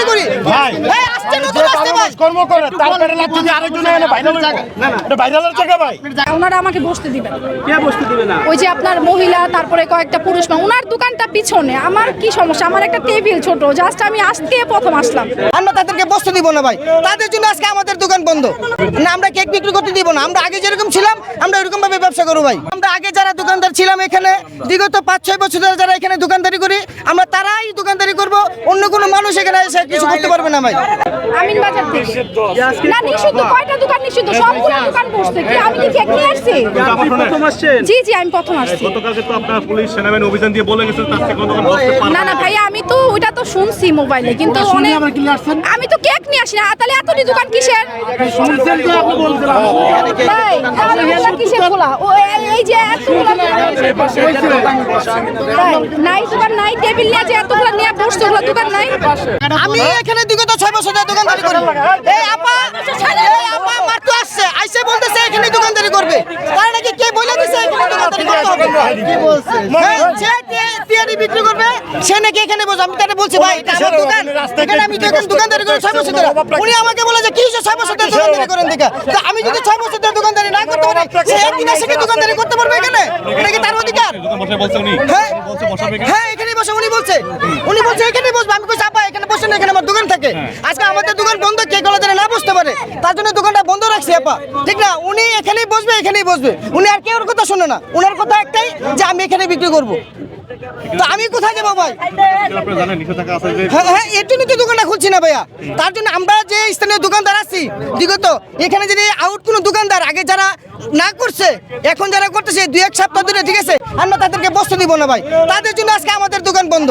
দোকানদারি করি। ভাই এই আসছে নতুন আসছে ভাই। কর্ম করে তারপরে লাগ যদি আরেকজন এনে ভাইরালের জায়গা এটা ভাইরালের জায়গা ভাই? ওনারা আমাকে বসতে দিবেন কে বসতে দিবে না? ওই যে আপনার মহিলা তারপরে কয়েকটা পুরুষ মা ওনার দোকানটা পিছনে। আমার কি সমস্যা? আমার একটা টেবিল ছোট জাস্ট আমি আজকে প্রথম আসলাম। আমরা তাদেরকে বসতে দিব না ভাই। তাদের জন্য আজকে আমাদের দোকান বন্ধ। না আমরা কেক বিক্রি করতে দিব না। আমরা আগে যেরকম ছিলাম আমরা ওরকম ভাবে ব্যবসা করব ভাই। আমরা আগে যারা দোকানদার ছিলাম এখানে বিগত পাঁচ ছয় বছর ধরে যারা এখানে দোকানদারি করি আমরা তারাই দোকানদারি করব। অন্য কোনো মানুষ এখানে এসে কিছু করতে পারবে না ভাই। আমিন বাজার থেকে। না নিষিদ্ধ কয়টা দোকান নিষিদ্ধ? সবগুলো দোকান বসছে কি? আমি কি কেক নিয়ে আসছি? প্রথম আসছেন? জি জি আমি প্রথম আসছি। গতকালকে তো আপনার পুলিশ সেনাবাহিনী অভিযান দিয়ে বলে গেছে তার থেকে দোকান বসতে পারবে না না ভাইয়া আমি তো ওইটা তো শুনছি মোবাইলে কিন্তু অনেক আমি তো কেক নিয়ে আসি না। তাহলে এতটি দোকান কিসের? ভাই, তাহলে এগুলা কিসের খোলা? ও এই- যে এতগুলা ভাই, নাই দোকান নাই টেবিল নিয়ে যে এতগুলা নিয়ে বসছে ওগুলা দোকান নাই। আমি এখানে বিগত ছয় বছর ধরে দোকানদারি করি। এই আপা এই আপা মাত্র আসছে আইসে বলতেছে এখানে দোকানদারি করবে তার নাকি কে বলে দিছে এখানে দোকানদারি করতে হবে কি বলছে যে তে- পেয়ারি বিক্রি করবে সে নাকি এখানে বসে আমি তাকে বলছি ভাই আমার দোকান। এখানে আমি দোকানদারি করে ছয় বছর ধরে। উনি আমাকে বলে যে কি ছয় বছর ধরে দোকানদারি করেন দেখা আমি যদি ছয় বছর ধরে দোকানদারি না করতে পারি সে একদিন এসে কি দোকানদারি করতে পারবে এখানে? এটা কি তার অধিকার? হ্যাঁ এখানে। হ্যাঁ। এখানেই বসে উনি বলছে। উনি বলছে এখানেই বসবে। আমি কইছি আপা এখানে বসে না এখানে আমার দোকান থাকে। আজকে আমাদের দোকান বন্ধ কে গলা ধরে না বসতে পারে? তার জন্য দোকানটা আপা ঠিক না? উনি এখানেই বসবে এখানেই বসবে। উনি আর কেউ কথা শোনে না। উনার কথা একটাই যে আমি এখানে বিক্রি করব। তো আমি কোথায় যাব ভাই? হ্যাঁ হ্যাঁ এর জন্য তো দোকানটা খুলছি না ভাইয়া। তার জন্য আমরা যে স্থানীয় দোকানদার আছি, বিগত, এখানে যদি আউট কোনো দোকানদার আগে যারা না করছে, এখন যারা করতেছে, দুই এক সপ্তাহ ধরে, ঠিক আছে? আমরা তাদেরকে বস্তু দিব না ভাই। তাদের জন্য আজকে আমাদের দোকান বন্ধ।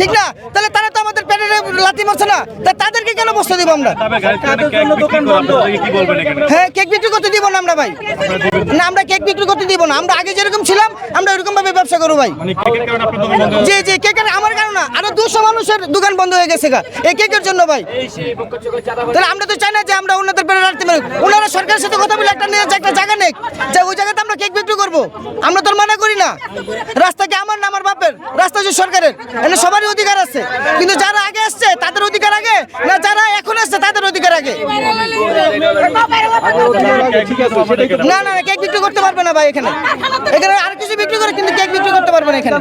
ঠিক না? তাহলে তারা তো আমাদের পেটে লাথি মারছে না তা তাদেরকে কেন বস্তু দিব আমরা? হ্যাঁ কেক বিক্রি করতে দিব না আমরা ভাই। না আমরা কেক বিক্রি করতে দিব না। আমরা আগে যেরকম ছিলাম আমরা ওইরকম ভাবে ব্যবসা করব ভাই। মানে জি জি কেকের আমার কারণ না আরও দুশো মানুষের দোকান বন্ধ হয়ে গেছে গা। জন্য ভাই? তাহলে আমরা তো চাই না যে আমরা অন্যদের পেরে রাখতে পারি। ওনারা সরকারের সাথে কথা বলে একটা নিয়ে যে একটা জায়গা নেই যে ওই জায়গাতে আমরা কেক বিক্রি করব। আমরা তো মানা করি না। রাস্তা কি আমার না আমার বাপের? রাস্তা হচ্ছে সরকারের। এখানে সবারই অধিকার আছে। কিন্তু যারা আগে আসছে, তাদের অধিকার আগে? না যারা আসছে তাদের অধিকার আগে। না না কেক বিক্রি করতে পারবে না ভাই এখানে। এখানে আর কিছু বিক্রি করে কিন্তু কেক বিক্রি করতে পারবে না এখানে।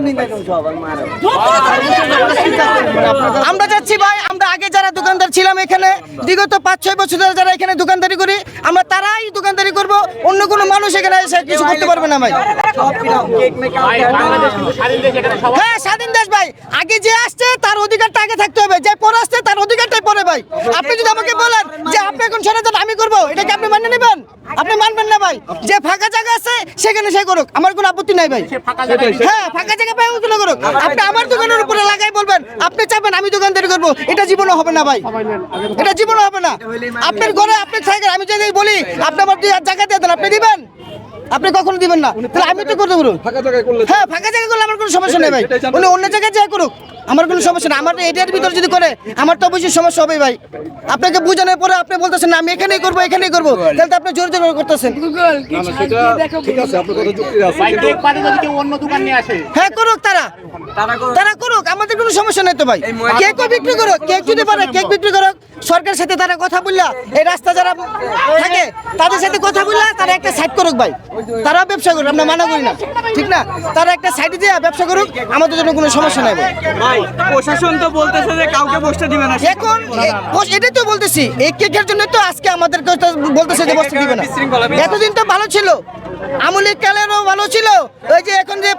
আমরা যাচ্ছি ভাই, আমরা আগে যারা দোকানদার ছিলাম এখানে, বিগত পাঁচ, ছয় বছর ধরে যারা এখানে দোকানদারি করি, আমরা তারাই দোকানদারি করব, অন্য কোনো মানুষ এখানে এসে কিছু করতে পারবে না ভাই। হ্যাঁ স্বাধীন দেশ ভাই, আগে যে আসছে তার অধিকারটা আগে থাকতে হবে, যে পরে আসছে ভাই, আপনি যদি আমাকে বলেন যে আপনি এখন সরে যান আমি করব, এটা কি আপনি মান্য নেবেন? আপনি মানবেন না ভাই। যে ফাঁকা জায়গা আছে, সেখানে সে করুক। আমার কোনো আপত্তি নাই ভাই। হ্যাঁ ফাঁকা জায়গা পাই ওগুলো করুক। আপনি আমার দোকানের উপরে লাগাই বলবেন, আপনি চাইবেন আমি দোকানদারি করব। এটা জীবনও হবে না ভাই। এটা জীবনও হবে না। আপনার ঘরে আপনি থাকেন আমি যদি বলি, আপনি আমার জায়গা দিয়ে দেন, আপনি দিবেন? আপনি কখনো দিবেন না। তাহলে আমি তো করতে পারব হ্যাঁ ফাঁকা জায়গা করলে আমার কোনো সমস্যা নেই ভাই। উনি অন্য জায়গায় যা করুক আমার কোনো সমস্যা নেই। আমার এটার ভিতর যদি করে আমার তো অবশ্যই সমস্যা হবে ভাই। আপনাকে বোঝানোর পরে আপনি বলতেছেন না আমি এখানেই করব এখানেই করব। তাহলে তো আপনি জোর জোর করতেছেন। হ্যাঁ করুক তারা। তারা করুক। আমাদের কোনো সমস্যা নেই তো ভাই। কেকও বিক্রি করুক কেক যদি পারে কেক বিক্রি করুক সরকারের সাথে তারা কথা বললা এই রাস্তা যারা থাকে তাদের সাথে কথা বললা তারা একটা সাইড করুক ভাই। তারা ব্যবসা করুক আমরা মানা করি না। ঠিক না? তারা একটা সাইডে দিয়ে ব্যবসা করুক আমাদের জন্য কোনো সমস্যা নাই ভাই প্রশাসন তো বলতেছে যে কাউকে বসতে দিবে না। এখন এটাই তো বলতেছি। এই কেকের জন্য তো আজকে আমাদের বলতেছে যে বসতে দিবে না। এতদিন তো ভালো ছিল। আমুলিক কালেরও ভালো ছিল। ওই যে এখন যে